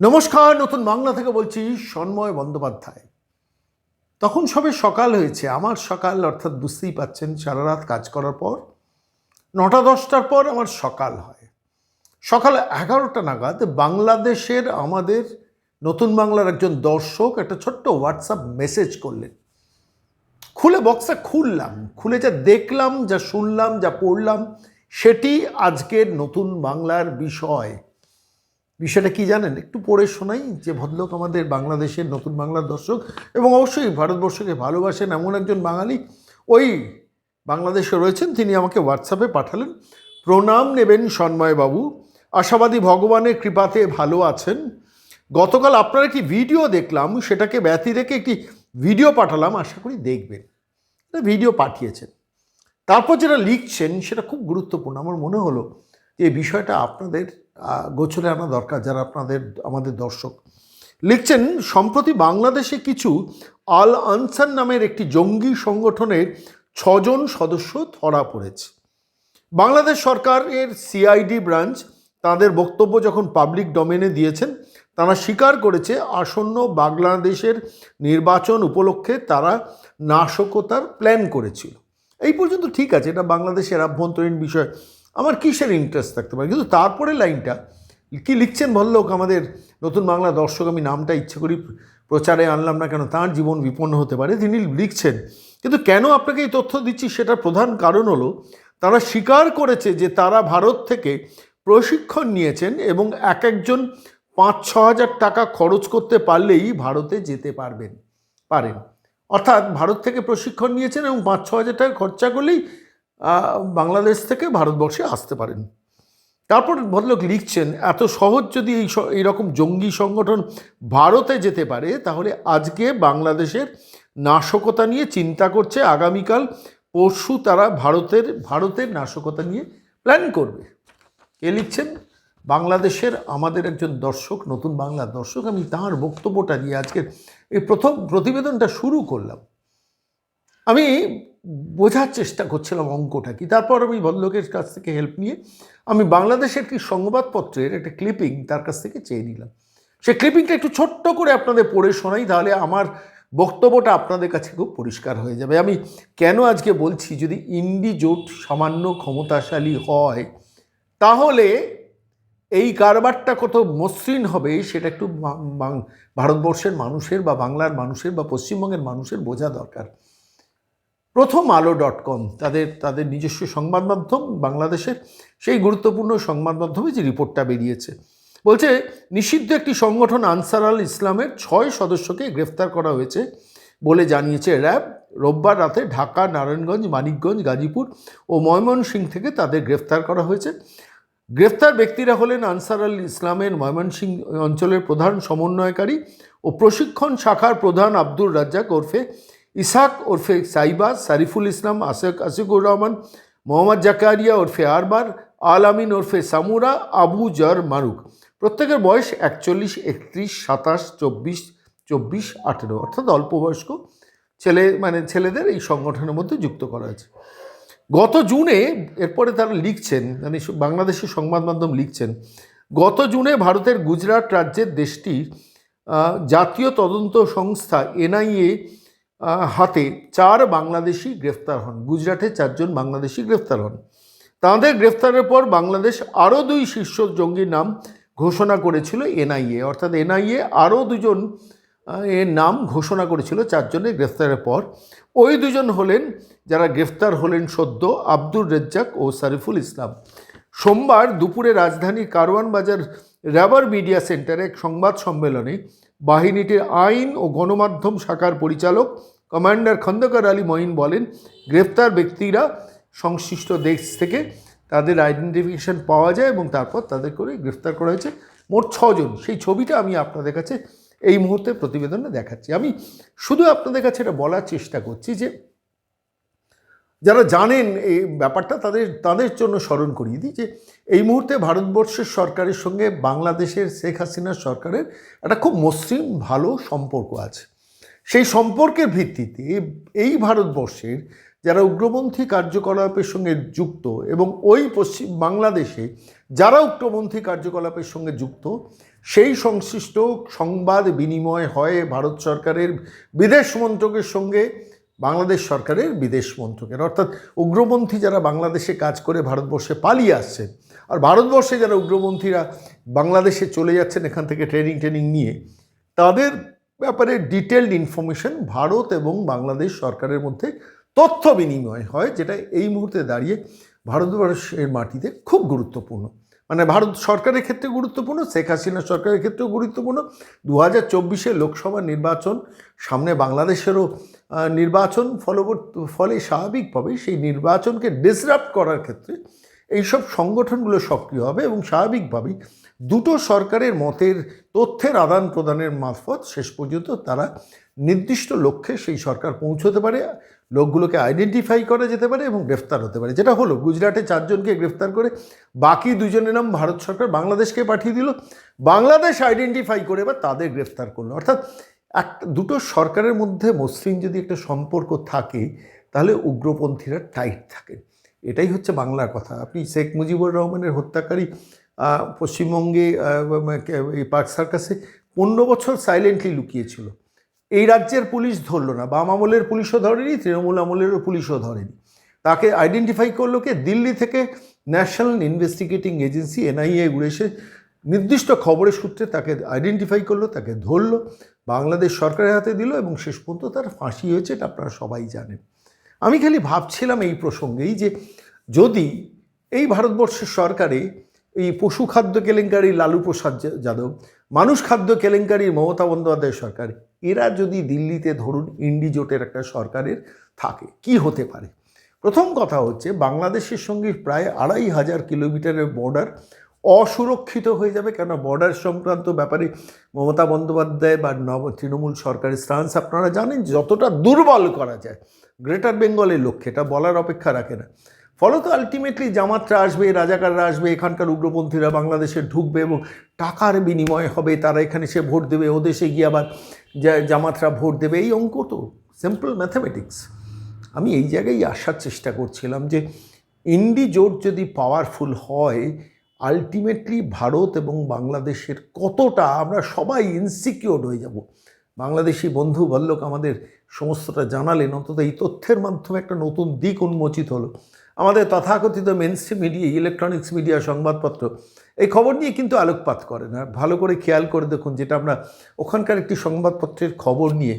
নমস্কার, নতুন বাংলা থেকে বলছি সন্ময় বন্দ্যোপাধ্যায়। তখন সবে সকাল হয়েছে। আমার সকাল অর্থাৎ বুঝতেই পাচ্ছেন, সারা রাত কাজ করার পর নটা দশটার পর আমার সকাল হয়। সকাল এগারোটা নাগাদ বাংলাদেশের আমাদের নতুন বাংলার একজন দর্শক একটা ছোট্ট হোয়াটসঅ্যাপ মেসেজ করলেন। খুলে বক্সটা খুললাম। খুলে যা দেখলাম, যা শুনলাম, যা পড়লাম, সেটি আজকের নতুন বাংলার বিষয়। বিষয়টা কি জানেন? একটু পড়ে শোনাই যে ভদ্রলোক আমাদের বাংলাদেশের নতুন বাংলার দর্শক এবং অবশ্যই ভারতবর্ষকে ভালোবাসেন এমন একজন বাঙালি। ওই বাংলাদেশে রয়েছেন, তিনি আমাকে হোয়াটসঅ্যাপে পাঠালেন, প্রণাম নেবেন সন্ময়বাবু, আশাবাদী ভগবানের কৃপাতে ভালো আছেন। গতকাল আপনার একটি ভিডিও দেখলাম, সেটাকে ব্যতি রেখে একটি ভিডিও পাঠালাম, আশা করি দেখবেন। ভিডিও পাঠিয়েছেন। তারপর যেটা লিখছেন, সেটা খুব গুরুত্বপূর্ণ। আমার মনে হলো যে বিষয়টা আপনাদের গোচরে আনা দরকার যারা আপনাদের, আমাদের দর্শক। লিখছেন, সম্প্রতি বাংলাদেশে কিছু আল আনসার নামের একটি জঙ্গি সংগঠনের ছজন সদস্য ধরা পড়েছে। বাংলাদেশ সরকারের সিআইডি ব্রাঞ্চ তাদের বক্তব্য যখন পাবলিক ডোমেনে দিয়েছেন, তারা স্বীকার করেছে, আসন্ন বাংলাদেশের নির্বাচন উপলক্ষে তারা নাশকতার প্ল্যান করেছিল। এই পর্যন্ত ঠিক আছে, এটা বাংলাদেশের আভ্যন্তরীণ বিষয়। আমার কিসের ইন্টারেস্ট থাকতে পারে? কিন্তু তারপরে লাইনটা, কি লিখছেন ভল্লোক আমাদের নতুন বাংলা দর্শক, আমি নামটা ইচ্ছে করি প্রচারে আনলাম না কেন, তার জীবন বিপন্ন হতে পারে, তিনি লিখছেন। কিন্তু কেন আপনাকে এই তথ্য দিচ্ছি? সেটার প্রধান কারণ হলো, তারা স্বীকার করেছে যে তারা ভারত থেকে প্রশিক্ষণ নিয়েছেন এবং এক একজন পাঁচ ছ হাজার টাকা খরচ করতে পারলেই ভারতে যেতে পারবেন, পারেন। অর্থাৎ ভারত থেকে প্রশিক্ষণ নিয়েছেন এবং পাঁচ ছ হাজার টাকা খরচা করলেই বাংলাদেশ থেকে ভারতবর্ষে আসতে পারেন। তারপর ভদ্রলোক লিখছেন, এত সহজ যদি এই এইরকম জঙ্গি সংগঠন ভারতে যেতে পারে, তাহলে আজকে বাংলাদেশের নাশকতা নিয়ে চিন্তা করছে। আগামীকাল পরশু তারা ভারতের ভারতের নাশকতা নিয়ে প্ল্যান করবে। কে লিখছেন, বাংলাদেশের আমাদের একজন দর্শক, নতুন বাংলার দর্শক, আমি তাঁর বক্তব্যটা দিয়ে আজকে এই প্রথম প্রতিবেদনটা শুরু করলাম। আমি বোঝার চেষ্টা করছিলাম অঙ্কটা কি তারপর আমি ভদ্রলোকের কাছ থেকে হেল্প নিয়ে আমি বাংলাদেশের একটি সংবাদপত্রের একটা ক্লিপিং তার কাছ থেকে চেয়ে নিলাম। সে ক্লিপিংটা একটু ছোট্ট করে আপনাদের পড়ে শোনাই, তাহলে আমার বক্তব্যটা আপনাদের কাছে খুব পরিষ্কার হয়ে যাবে। আমি কেন আজকে বলছি, যদি ইন্ডি জোট সামান্য ক্ষমতাশালী হয়, তাহলে এই কারবারটা কত মসৃণ হবে, সেটা একটু ভারতবর্ষের মানুষের বা বাংলার মানুষের বা পশ্চিমবঙ্গের মানুষের বোঝা দরকার। প্রথম আলো ডট কম তাদের তাদের নিজস্ব সংবাদ মাধ্যম বাংলাদেশের সেই গুরুত্বপূর্ণ সংবাদ মাধ্যমে যে রিপোর্টটা বেরিয়েছে। বলছে, নিষিদ্ধ একটি সংগঠন আনসার আল ইসলামের ছয় সদস্যকে গ্রেফতার করা হয়েছে বলে জানিয়েছে র্যাব। রোববার রাতে ঢাকা, নারায়ণগঞ্জ, মানিকগঞ্জ, গাজীপুর ও ময়মনসিংহ থেকে তাদের গ্রেফতার করা হয়েছে। গ্রেফতার ব্যক্তিরা হলেন আনসার আল ইসলামের ময়মনসিংহ অঞ্চলের প্রধান সমন্বয়কারী ও প্রশিক্ষণ শাখার প্রধান আব্দুর রাজ্জাক ওরফে ইসাক ওরফে সাইবা, সারিফুল ইসলাম আসিক আসিকুর রহমান, মোহাম্মদ জাকারিয়া ওরফে আরবার, আল আমিন ওরফে সামুরা, আবু জর মারুক। প্রত্যেকের বয়স একচল্লিশ, একত্রিশ, সাতাশ, চব্বিশ চব্বিশ, আঠেরো। অর্থাৎ অল্প বয়স্ক ছেলে মানে ছেলেদের এই সংগঠনের মধ্যে যুক্ত করা হয়েছে। গত জুনে, এরপরে তারা লিখছেন মানে বাংলাদেশের সংবাদ মাধ্যম লিখছেন, গত জুনে ভারতের গুজরাট রাজ্যের দেশটির জাতীয় তদন্ত সংস্থা এনআইএ হাতে চার বাংলাদেশি গ্রেফতার হন। গুজরাটে চারজন বাংলাদেশি গ্রেফতার হন। তাঁদের গ্রেফতারের পর বাংলাদেশ আরও দুই শীর্ষ জঙ্গির নাম ঘোষণা করেছিল এনআইএ। অর্থাৎ এনআইএ আরও দুজন এর নাম ঘোষণা করেছিল চারজনের গ্রেফতারের পর। ওই দুজন হলেন, যারা গ্রেফতার হলেন সদ্য আব্দুর রেজ্জাক ও সারিফুল ইসলাম। সোমবার দুপুরে রাজধানীর কারওয়ান বাজার র্যাবার মিডিয়া সেন্টারে এক সংবাদ সম্মেলনে বাহিনীটির আইন ও গণমাধ্যম শাখার পরিচালক কমান্ডার খন্দকার আলী মঈন বলেন, গ্রেফতার ব্যক্তিরা সংশ্লিষ্ট দেশ থেকে তাদের আইডেন্টিফিকেশন পাওয়া যায় এবং তারপর তাদের করে গ্রেফতার করা হয়েছে। মোট ছজন। সেই ছবিটা আমি আপনাদের কাছে এই মুহূর্তে প্রতিবেদনে দেখাচ্ছি। আমি শুধু আপনাদের কাছে এটা বলার চেষ্টা করছি যে, যারা জানেন এই ব্যাপারটা, তাদের তাদের জন্য স্মরণ করিয়ে দিই যে এই মুহূর্তে ভারতবর্ষের সরকারের সঙ্গে বাংলাদেশের শেখ হাসিনার সরকারের একটা খুব মসৃণ, ভালো সম্পর্ক আছে। সেই সম্পর্কের ভিত্তিতে এই ভারতবর্ষের যারা উগ্রপন্থী কার্যকলাপের সঙ্গে যুক্ত এবং ওই পশ্চিম বাংলাদেশে যারা উগ্রপন্থী কার্যকলাপের সঙ্গে যুক্ত, সেই সংশ্লিষ্ট সংবাদ বিনিময় হয় ভারত সরকারের বিদেশ মন্ত্রকের সঙ্গে, বাংলাদেশ সরকারের বিদেশ মন্ত্রকের। অর্থাৎ উগ্রপন্থী যারা বাংলাদেশে কাজ করে ভারতবর্ষে পালিয়ে আসছেন আর ভারতবর্ষে যারা উগ্রপন্থীরা বাংলাদেশে চলে যাচ্ছেন এখান থেকে ট্রেনিং ট্রেনিং নিয়ে, তাদের ব্যাপারে ডিটেলড ইনফরমেশন ভারত এবং বাংলাদেশ সরকারের মধ্যে তথ্য বিনিময় হয়, যেটা এই মুহূর্তে দাঁড়িয়ে ভারতবর্ষের মাটিতে খুব গুরুত্বপূর্ণ। মানে ভারত সরকারের ক্ষেত্রে গুরুত্বপূর্ণ, শেখ হাসিনা সরকারের ক্ষেত্রেও গুরুত্বপূর্ণ। দু হাজার চব্বিশে লোকসভা নির্বাচন, সামনে বাংলাদেশেরও নির্বাচন ফলবর্ত, ফলে স্বাভাবিকভাবেই সেই নির্বাচনকে ডিসরাপ্ট করার ক্ষেত্রে এইসব সংগঠনগুলো সক্রিয় হবে এবং স্বাভাবিকভাবেই দুটো সরকারের মতের তথ্যের আদান প্রদানের মারফত শেষ পর্যন্ত তারা নির্দিষ্ট লক্ষ্যে সেই সরকার পৌঁছতে পারে, লোকগুলোকে আইডেন্টিফাই করা যেতে পারে এবং গ্রেফতার হতে পারে। যেটা হলো, গুজরাটে চারজনকে গ্রেফতার করে বাকি দুজনের নাম ভারত সরকার বাংলাদেশকে পাঠিয়ে দিল। বাংলাদেশ আইডেন্টিফাই করে বা তাদের গ্রেফতার করল। অর্থাৎ একটা দুটো সরকারের মধ্যে মসৃণ যদি একটা সম্পর্ক থাকে, তাহলে উগ্রপন্থীরা টাইট থাকে। এটাই হচ্ছে বাংলার কথা। আপনি শেখ মুজিবুর রহমানের হত্যাকারী পশ্চিমবঙ্গে এই পার্ক সার্কাসে পনেরো বছর সাইলেন্টলি লুকিয়েছিল। এই রাজ্যের পুলিশ ধরলো না। বাম আমলের পুলিশও ধরেনি, তৃণমূল আমলেরও পুলিশও ধরেনি। তাকে আইডেন্টিফাই করল কে? দিল্লি থেকে ন্যাশনাল ইনভেস্টিগেটিং এজেন্সি এনআইএ উড়ে এসে নির্দিষ্ট খবরের সূত্রে তাকে আইডেন্টিফাই করল, তাকে ধরলো, বাংলাদেশ সরকারের হাতে দিল এবং শেষ পর্যন্ত তার ফাঁসি হয়েছে, এটা আপনারা সবাই জানেন। আমি খালি ভাবছিলাম এই প্রসঙ্গেই যে যদি এই ভারতবর্ষের সরকারে এই পশু খাদ্য কেলেঙ্কারি লালু প্রসাদ যাদব, মানুষ খাদ্য কেলেঙ্কারি মমতা বন্দ্যোপাধ্যায় সরকার, এরা যদি দিল্লিতে ধরুন ইন্ডি জোটের একটা সরকারের থাকে, কি হতে পারে? প্রথম কথা হচ্ছে বাংলাদেশের সঙ্গে প্রায় আড়াই হাজার কিলোমিটারের বর্ডার অসুরক্ষিত হয়ে যাবে কেন বর্ডার সংক্রান্ত ব্যাপারে মমতা বন্দ্যোপাধ্যায় বা নব তৃণমূল সরকারের স্টান্স আপনারা জানেন যতটা দুর্বল করা যায় গ্রেটার বেঙ্গলের লক্ষ্যে, এটা বলার অপেক্ষা রাখে না। ফলত আলটিমেটলি জামাতরা আসবে, রাজাকাররা আসবে, এখানকার উগ্রপন্থীরা বাংলাদেশে ঢুকবে এবং টাকার বিনিময় হবে, তারা এখানে সে ভোট দেবে, ও দেশে গিয়ে আবার জামাতরা ভোট দেবে, এই অঙ্ক তো সিম্পল ম্যাথামেটিক্স আমি এই জায়গায় আসার চেষ্টা করছিলাম যে ইন্ডি জোট যদি পাওয়ারফুল হয় আলটিমেটলি ভারত এবং বাংলাদেশের কতটা আমরা সবাই ইনসিকিওর হয়ে যাব। বাংলাদেশি বন্ধু বল্লক আমাদের সমস্তটা জানালেন, অন্তত এই তথ্যের মাধ্যমে একটা নতুন দিক উন্মোচিত হলো। আমাদের তথাকথিত মেনস্ট্রিম মিডিয়া ইলেকট্রনিক্স মিডিয়া সংবাদপত্র, এই খবর নিয়ে কিন্তু আলোকপাত করে না। ভালো করে খেয়াল করে দেখুন, যেটা আমরা ওখানকার একটি সংবাদপত্রের খবর নিয়ে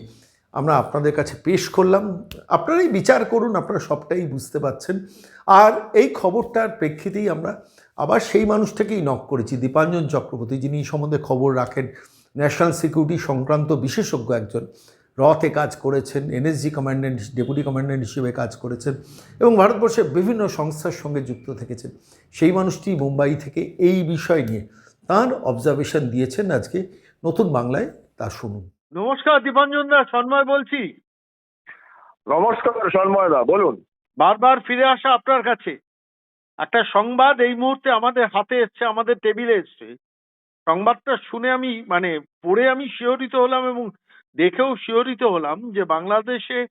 আমরা আপনাদের কাছে পেশ করলাম। আপনারাই বিচার করুন, আপনারা সবটাই বুঝতে পাচ্ছেন আর এই খবরটার প্রেক্ষিতেই আমরা আবার সেই মানুষটাকেই নক করেছি, দীপাঞ্জন চক্রবর্তী, যিনি সম্বন্ধে খবর রাখেন। ন্যাশনাল সিকিউরিটি সংক্রান্ত বিশেষজ্ঞ একজন। রতে কাজ করেছেন এনএসজি কমান্ড্যান্ট ডেপুটি কমান্ড্যান্ট হিসেবে কাজ করেছেন এবং ভারতবর্ষের বিভিন্ন সংস্থার সঙ্গে যুক্ত থেকেছেন। সেই মানুষটি মুম্বাই থেকে এই বিষয় নিয়ে তার অবজারভেশন দিয়েছেন। আজকে নতুন বাংলায় তা শুনুন। নমস্কার দীপাঞ্জন দা সন্ময় বলছি। নমস্কার সন্ময় দা বলুন। বারবার ফিরে আসা আপনার কাছে। একটা সংবাদ এই মুহূর্তে আমাদের হাতে এসছে আমাদের টেবিলে এসছে। সংবাদটা শুনে আমি মানে পড়ে আমি শিহরিত হলাম এবং দেখেও শিহরিত হলাম যে বাংলাদেশে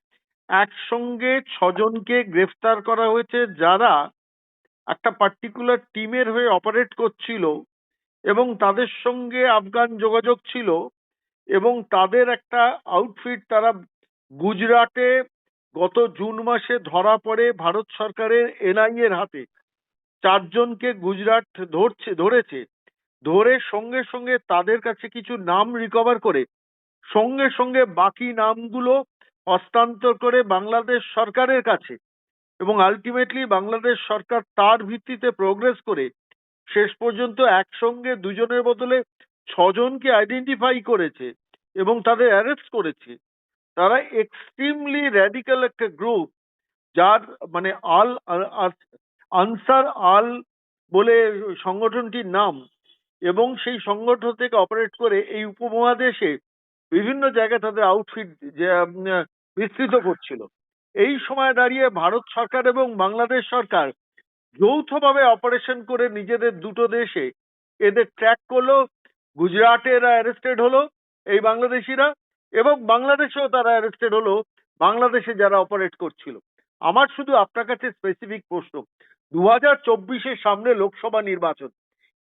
একসঙ্গে ছজনকে গ্রেফতার করা হয়েছে যারা একটা পার্টিকুলার টিমের হয়ে অপারেট করছিল এবং তাদের সঙ্গে আফগান যোগাযোগ ছিল। এবং তাদের একটা আউটফিট তারা গুজরাটে গত জুন মাসে ধরা পড়ে ভারত সরকারের এনআইএ এর হাতে। চারজনকে গুজরাট ধরছে, ধরেছে। ধরে সঙ্গে সঙ্গে তাদের কাছে কিছু নাম রিকভার করে, সঙ্গে সঙ্গে বাকি নামগুলো হস্তান্তর করে বাংলাদেশ সরকারের কাছে এবং আলটিমেটলি বাংলাদেশ সরকার তার ভিত্তিতে প্রোগ্রেস করে, শেষ পর্যন্ত একসঙ্গে দুজনের বদলে ছজনকে আইডেন্টিফাই করেছে এবং তাদের অ্যারেস্ট করেছে। তারা এক্সট্রিমলি র্যাডিক্যাল একটা গ্রুপ যার মানে আল আনসার আল বলে সংগঠনটির নাম এবং সেই সংগঠন থেকে অপারেট করে এই উপমহাদেশে বিভিন্ন জায়গায় তাদের আউটফিট বিস্তৃত করছিল। এই সময় দাঁড়িয়ে ভারত সরকার এবং বাংলাদেশ সরকার যৌথভাবে অপারেশন করে নিজেদের দুটো দেশে এদের ট্র্যাক করল। গুজরাটে এরা অ্যারেস্টেড হলো, এই বাংলাদেশিরা, এবং বাংলাদেশেও তারা অ্যারেস্টেড হলো, বাংলাদেশে যারা অপারেট করছিল। আমার শুধু আপনার কাছে স্পেসিফিক প্রশ্ন দু হাজার চব্বিশের সামনে লোকসভা নির্বাচন,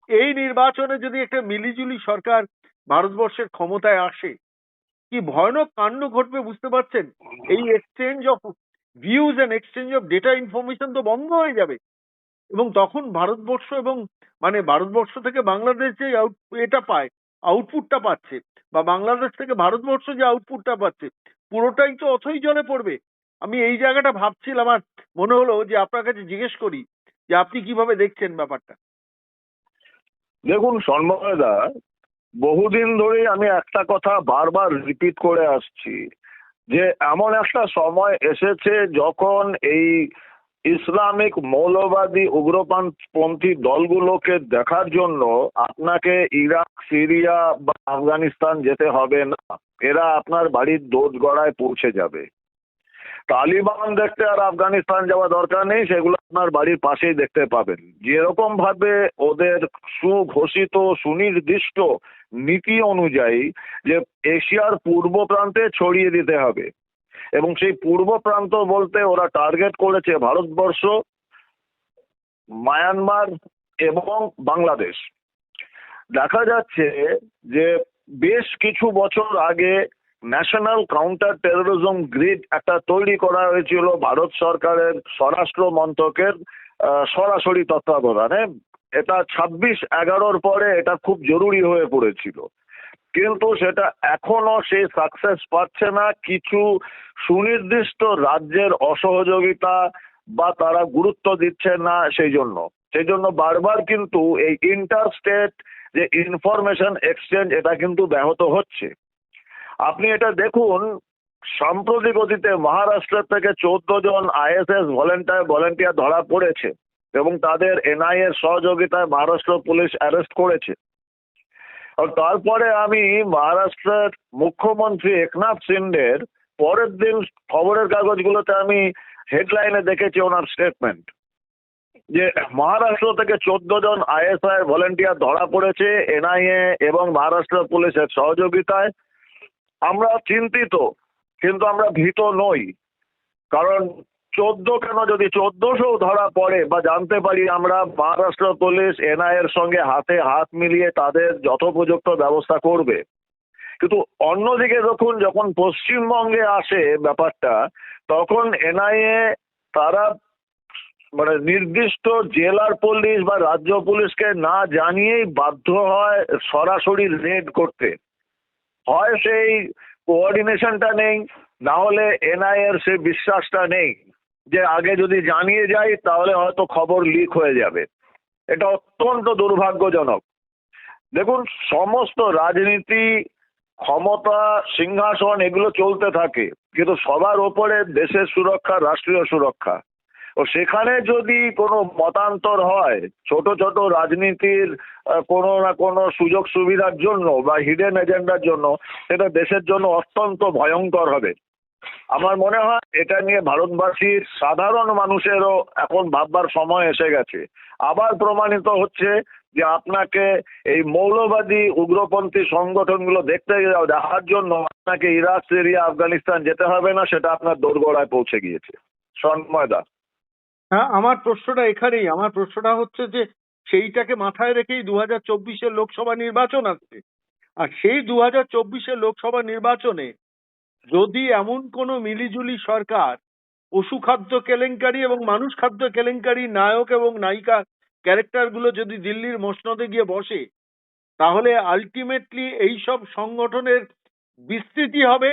এই নির্বাচনে যদি একটা মিলিজুলি সরকার ভারতবর্ষের ক্ষমতায় আসে, কি ভয়ানক কাণ্ড ঘটবে বুঝতে পারছেন? এই exchange of views and exchange of data information তো বন্ধ হয়ে যাবে। এবং তখন ভারতবর্ষ এবং মানে ভারতবর্ষ থেকে বাংলাদেশ যে এটা পায় আউটপুটটা পাচ্ছে বা বাংলাদেশ থেকে ভারতবর্ষ যে আউটপুটটা পাচ্ছে, পুরোটাই তো অথই জলে পড়বে। আমি এই জায়গাটা ভাবছিলাম আর মনে হলো যে আপনার কাছে জিজ্ঞেস করি যে আপনি কীভাবে দেখছেন ব্যাপারটা? দেখুন, সন্ময়দা, বহুদিন ধরেই আমি একটা কথা বারবার রিপিট করে আসছি যে এমন একটা সময় এসেছে যখন এই ইসলামিক মৌলবাদী উগ্রপন্থী দলগুলোকে দেখার জন্য আপনাকে ইরাক, সিরিয়া বা আফগানিস্তান যেতে হবে না। এরা আপনার বাড়ির দোষ গড়ায় পৌঁছে যাবে। তালিবান দেখতে আর আফগানিস্তান যাওয়া দরকার নেই, সেগুলো আপনার বাড়ির পাশেই দেখতে পাবেন। যেরকম ভাবে ওদের সুঘোষিত সুনির্দিষ্ট নীতি অনুযায়ী যে এশিয়ার পূর্ব প্রান্তে ছড়িয়ে দিতে হবে। এবং সেই পূর্ব প্রান্ত বলতে ওরা টার্গেট করেছে ভারতবর্ষ, মায়ানমার এবং বাংলাদেশ। দেখা যাচ্ছে যে বেশ কিছু বছর আগে ন্যাশনাল কাউন্টার টেরোরিজম গ্রিড একটা তৈরি করা হয়েছিল ভারত সরকারের স্বরাষ্ট্র মন্ত্রকের সরাসরি তত্ত্বাবধানে। এটা ছাব্বিশ এগারোর পরে এটা খুব জরুরি হয়ে পড়েছিল। কিন্তু সেটা এখনও সেই সাকসেস পাচ্ছে না। কিছু সুনির্দিষ্ট রাজ্যের অসহযোগিতা বা তারা গুরুত্ব দিচ্ছে না সেই জন্য। সেই জন্য বারবার কিন্তু এই ইন্টার স্টেট যে ইনফরমেশন এক্সচেঞ্জ এটা কিন্তু ব্যাহত হচ্ছে। আপনি এটা দেখুন, সাম্প্রতিক অতীতে মহারাষ্ট্র থেকে চোদ্দ জন আইএসএস ভলেন্টিয়ার ভলেন্টিয়ার ধরা পড়েছে এবং তাদের এনআই এর সহযোগিতায় মহারাষ্ট্র পুলিশ অ্যারেস্ট করেছে। তারপরে আমি মহারাষ্ট্রের মুখ্যমন্ত্রী একনাথ সিন্ডের পরের দিন খবরের কাগজগুলোতে আমি হেডলাইনে দেখেছি ওনার স্টেটমেন্ট যে মহারাষ্ট্র থেকে চোদ্দ জন আইএসআই ভলেন্টিয়ার ধরা পড়েছে এনআইএ এবং মহারাষ্ট্র পুলিশের সহযোগিতায়। আমরা চিন্তিত, কিন্তু আমরা ভীত নই, কারণ চোদ্দ কেন? যদি চোদ্দশো ধরা পড়ে বা জানতে পারি আমরা, মহারাষ্ট্র পুলিশ এনআই এর সঙ্গে হাতে হাত মিলিয়ে তাদের যথোপযুক্ত ব্যবস্থা করবে। কিন্তু অন্যদিকে দেখুন, যখন পশ্চিমবঙ্গে আসে ব্যাপারটা, তখন এনআইএ তারা মানে নির্দিষ্ট জেলার পুলিশ বা রাজ্য পুলিশকে না জানিয়েই বাধ্য হয় সরাসরি রেড করতে। হয় সেই কোঅর্ডিনেশনটা নেই, না হলে এনআই এর সেই বিশ্বাসটা নেই। যে আগে যদি জানিয়ে যাই, তাহলে হয়তো খবর লিক হয়ে যাবে। এটা অত্যন্ত দুর্ভাগ্যজনক। দেখুন, সমস্ত রাজনীতি, ক্ষমতা, সিংহাসন, এগুলো চলতে থাকে, কিন্তু সবার ওপরে দেশের সুরক্ষা, রাষ্ট্রীয় সুরক্ষা। ও সেখানে যদি কোনো মতান্তর হয়, ছোট ছোট রাজনীতির কোনো না কোনো সুযোগ সুবিধার জন্য বা হিডেন এজেন্ডার জন্য, সেটা দেশের জন্য অত্যন্ত ভয়ঙ্কর হবে। আমার মনে হয় এটা নিয়ে ভারতবাসীর সাধারণ মানুষেরও এখন ভাববার সময় এসে গেছে। আবার প্রমাণিত হচ্ছে যে আপনাকে এই মৌলবাদী উগ্রপন্থী সংগঠনগুলো দেখতে দেখার জন্য আপনাকে ইরাক, সিরিয়া, আফগানিস্তান যেতে হবে না, সেটা আপনার দোরগোড়ায় পৌঁছে গিয়েছে। সন্ময়দা হ্যাঁ আমার প্রশ্নটা এখানেই। আমার প্রশ্নটা হচ্ছে যে সেইটাকে মাথায় রেখেই দু হাজার লোকসভা নির্বাচন আসছে। আর সেই দু হাজার লোকসভা নির্বাচনে যদি এমন কোনো মিলিজুলি সরকার পশু খাদ্য কেলেঙ্কারি এবং মানুষ খাদ্য কেলেঙ্কারি নায়ক এবং নায়িকা ক্যারেক্টারগুলো যদি দিল্লির মসনদে গিয়ে বসে, তাহলে আলটিমেটলি এইসব সংগঠনের বিস্তৃতি হবে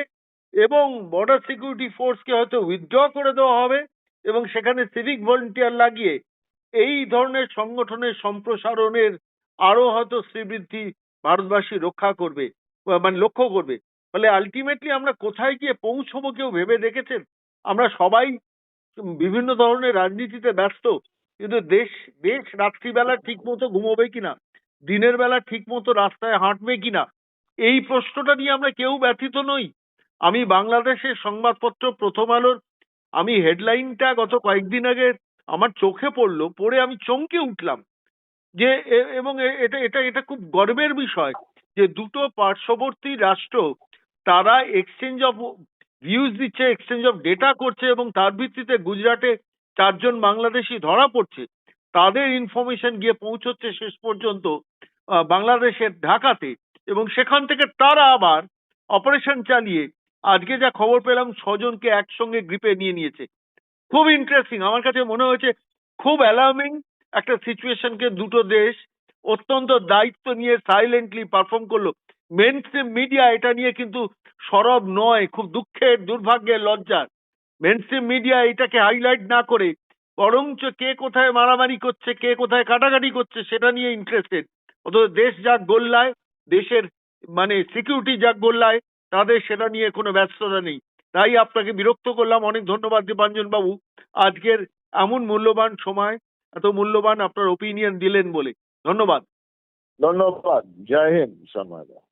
এবং বর্ডার সিকিউরিটি ফোর্সকে হয়তো উইথড্র করে দেওয়া হবে এবং সেখানে সিভিক ভলেন্টিয়ার লাগিয়ে এই ধরনের সংগঠনের সম্প্রসারণের আরও হয়তো শ্রীবৃদ্ধি ভারতবাসী রক্ষা করবে মানে লক্ষ্য করবে। ফলে আলটিমেটলি আমরা কোথায় গিয়ে পৌঁছবো কেউ ভেবে দেখেছেন? আমরা সবাই বিভিন্ন ধরনের রাজনীতিতে ব্যস্ত, কিন্তু দেশ দেশ রাত্রিবেলা ঠিক মতো ঘুমোবে কিনা? দিনের বেলা ঠিক মতো রাস্তায় হাঁটবে কিনা? এই প্রশ্নটা নিয়ে আমরা কেউ ব্যথিত নই। আমি বাংলাদেশের সংবাদপত্র প্রথম আলোর, আমি হেডলাইনটা গত কয়েকদিন আগে আমার চোখে পড়ল, পড়ে আমি চমকে উঠলাম যে এবং এটা এটা এটা খুব গর্বের বিষয় যে দুটো পার্শ্ববর্তী রাষ্ট্র তারা এক্সচেঞ্জ অফ ভিউজ দিচ্ছে এক্সচেঞ্জ অফ ডেটা করছে এবং তার ভিত্তিতে গুজরাটে চারজন বাংলাদেশি ধরা পড়ছে। তাদের ইনফরমেশন গিয়ে পৌঁছচ্ছে শেষ পর্যন্ত বাংলাদেশের ঢাকাতে। এবং সেখান থেকে তারা আবার অপারেশন চালিয়ে আজকে যা খবর পেলাম, ছজনকে একসঙ্গে গ্রিপে নিয়ে নিয়েছে। খুব ইন্টারেস্টিং আমার কাছে মনে হয়েছে, খুব অ্যালার্মিং একটা সিচুয়েশনকে দুটো দেশ অত্যন্ত দায়িত্ব নিয়ে সাইলেন্টলি পারফর্ম করল। মেন মিডিয়া এটা নিয়ে কিন্তু সরব নয়, খুব দুঃখের, দুর্ভাগ্যের লজ্জার মেন মিডিয়া এটাকে হাইলাইট না করে বরঞ্চ কে কোথায় মারামারি করছে, কে কোথায় কাটাকাটি করছে, সেটা নিয়ে ইন্টারেস্টেড অথচ দেশ যা গোল্লায়, দেশের মানে সিকিউরিটি যা গোল্লায়, তাদের সেটা নিয়ে কোনো ব্যস্ততা নেই। তাই আপনাকে বিরক্ত করলাম। অনেক ধন্যবাদ দীপাঞ্জন বাবু আজকের এমন মূল্যবান সময়, এত মূল্যবান আপনার ওপিনিয়ন দিলেন বলে। ধন্যবাদ। ধন্যবাদ। জয় হিন্দ সন্ময়দা